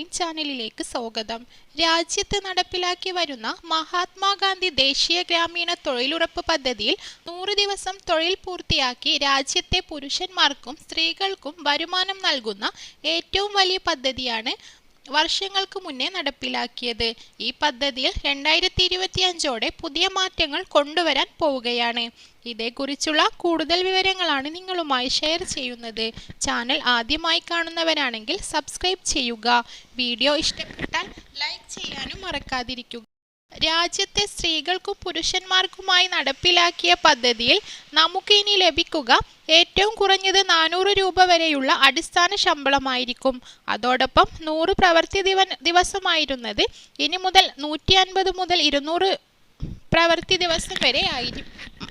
Online ചാനലിലേക്ക് സ്വാഗതം. രാജ്യത്ത് നടപ്പിലാക്കി വരുന്ന മഹാത്മാഗാന്ധി ദേശീയ ഗ്രാമീണ തൊഴിലുറപ്പ് പദ്ധതിയിൽ നൂറ് ദിവസം തൊഴിൽ പൂർത്തിയാക്കി രാജ്യത്തെ പുരുഷന്മാർക്കും സ്ത്രീകൾക്കും വരുമാനം നൽകുന്ന ഏറ്റവും വലിയ പദ്ധതിയാണ് വർഷങ്ങൾക്ക് മുന്നേ നടപ്പിലാക്കിയത്. ഈ പദ്ധതിയിൽ രണ്ടായിരത്തി ഇരുപത്തി അഞ്ചോടെ പുതിയ മാറ്റങ്ങൾ കൊണ്ടുവരാൻ പോവുകയാണ്. ഇതേക്കുറിച്ചുള്ള കൂടുതൽ വിവരങ്ങളാണ് നിങ്ങളുമായി ഷെയർ ചെയ്യുന്നത്. ചാനൽ ആദ്യമായി കാണുന്നവരാണെങ്കിൽ സബ്സ്ക്രൈബ് ചെയ്യുക. വീഡിയോ ഇഷ്ടപ്പെട്ടാൽ ലൈക്ക് ചെയ്യാനും മറക്കാതിരിക്കുക. രാജ്യത്തെ സ്ത്രീകൾക്കും പുരുഷന്മാർക്കുമായി നടപ്പിലാക്കിയ പദ്ധതിയിൽ നമുക്ക് ഇനി ലഭിക്കുക ഏറ്റവും കുറഞ്ഞത് നാനൂറ് രൂപ വരെയുള്ള അടിസ്ഥാന ശമ്പളമായിരിക്കും. അതോടൊപ്പം നൂറ് പ്രവൃത്തി ദിവ ദിവസമായിരുന്നത് ഇനി മുതൽ നൂറ്റി അൻപത് മുതൽ ഇരുന്നൂറ് പ്രവൃത്തി ദിവസം വരെ ആയിരിക്കും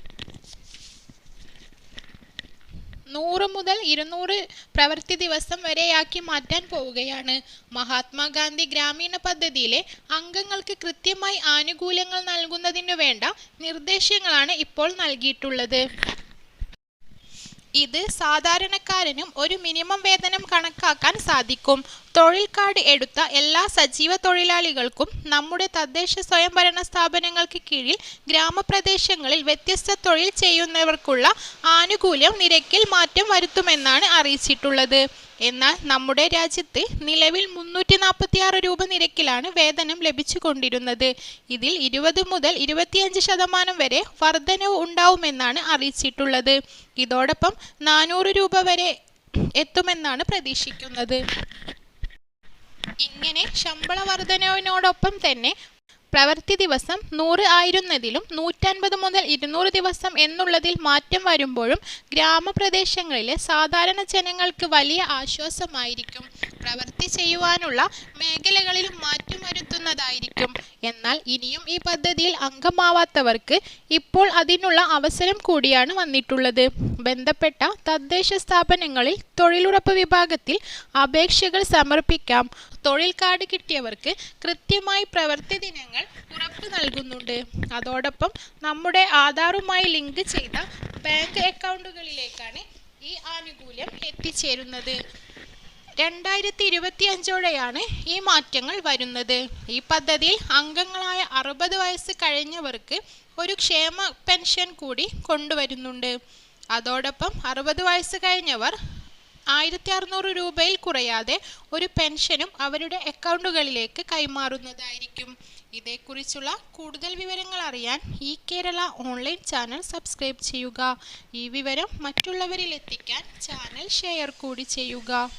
നൂറ് മുതൽ ഇരുന്നൂറ് പ്രവൃത്തി ദിവസം വരെയാക്കി മാറ്റാൻ പോവുകയാണ്. മഹാത്മാഗാന്ധി ഗ്രാമീണ പദ്ധതിയിലെ അംഗങ്ങൾക്ക് കൃത്യമായി ആനുകൂല്യങ്ങൾ നൽകുന്നതിനു വേണ്ട നിർദ്ദേശങ്ങളാണ് ഇപ്പോൾ നൽകിയിട്ടുള്ളത്. ഇത് സാധാരണക്കാരനും ഒരു മിനിമം വേതനം കണക്കാക്കാൻ സാധിക്കും. തൊഴിൽ കാർഡ് എടുത്ത എല്ലാ സജീവ തൊഴിലാളികൾക്കും നമ്മുടെ തദ്ദേശ സ്വയംഭരണ സ്ഥാപനങ്ങൾക്ക് കീഴിൽ ഗ്രാമപ്രദേശങ്ങളിൽ വ്യത്യസ്ത തൊഴിൽ ചെയ്യുന്നവർക്കുള്ള ആനുകൂല്യം നിരക്കിൽ മാറ്റം വരുത്തുമെന്നാണ് അറിയിച്ചിട്ടുള്ളത്. എന്നാൽ നമ്മുടെ രാജ്യത്ത് നിലവിൽ മുന്നൂറ്റി നാൽപ്പത്തി ആറ് രൂപ നിരക്കിലാണ് വേതനം ലഭിച്ചു കൊണ്ടിരുന്നത് ഇതിൽ ഇരുപത് മുതൽ ഇരുപത്തിയഞ്ച് ശതമാനം വരെ വർധനവ് ഉണ്ടാവുമെന്നാണ് അറിയിച്ചിട്ടുള്ളത്. ഇതോടൊപ്പം നാനൂറ് രൂപ വരെ എത്തുമെന്നാണ് പ്രതീക്ഷിക്കുന്നത്. ഇങ്ങനെ ശമ്പള വർധനവിനോടൊപ്പം തന്നെ പ്രവൃത്തി ദിവസം നൂറ് ആയിരുന്നതിലും നൂറ്റൻപത് മുതൽ ഇരുന്നൂറ് ദിവസം എന്നുള്ളതിൽ മാറ്റം വരുമ്പോഴും ഗ്രാമപ്രദേശങ്ങളിലെ സാധാരണ ജനങ്ങൾക്ക് വലിയ ആശ്വാസമായിരിക്കും. പ്രവൃത്തി ചെയ്യുവാനുള്ള മേഖലകളിലും മാറ്റം എന്നാൽ ഇനിയും ഈ പദ്ധതിയിൽ അംഗമാവാത്തവർക്ക് ഇപ്പോൾ അതിനുള്ള അവസരം കൂടിയാണ് വന്നിട്ടുള്ളത്. ബന്ധപ്പെട്ട തദ്ദേശ സ്ഥാപനങ്ങളിൽ തൊഴിലുറപ്പ് വിഭാഗത്തിൽ അപേക്ഷകൾ സമർപ്പിക്കാം. തൊഴിൽ കാർഡ് കിട്ടിയവർക്ക് കൃത്യമായി പ്രവൃത്തി ദിനങ്ങൾ ഉറപ്പ് നൽകുന്നുണ്ട്. അതോടൊപ്പം നമ്മുടെ ആധാറുമായി ലിങ്ക് ചെയ്ത ബാങ്ക് അക്കൗണ്ടുകളിലേക്കാണ് ഈ ആനുകൂല്യം എത്തിച്ചേരുന്നത്. രണ്ടായിരത്തി ഇരുപത്തി അഞ്ചോടെയാണ് ഈ മാറ്റങ്ങൾ വരുന്നത്. ഈ പദ്ധതിയിൽ അംഗങ്ങളായ അറുപത് വയസ്സ് കഴിഞ്ഞവർക്ക് ഒരു ക്ഷേമ പെൻഷൻ കൂടി കൊണ്ടുവരുന്നുണ്ട്. അതോടൊപ്പം അറുപത് വയസ്സ് കഴിഞ്ഞവർ ആയിരത്തി അറുന്നൂറ് രൂപയിൽ കുറയാതെ ഒരു പെൻഷനും അവരുടെ അക്കൗണ്ടുകളിലേക്ക് കൈമാറുന്നതായിരിക്കും. ഇതേക്കുറിച്ചുള്ള കൂടുതൽ വിവരങ്ങൾ അറിയാൻ ഈ കേരള ഓൺലൈൻ ചാനൽ സബ്സ്ക്രൈബ് ചെയ്യുക. ഈ വിവരം മറ്റുള്ളവരിൽ എത്തിക്കാൻ ചാനൽ ഷെയർ കൂടി ചെയ്യുക.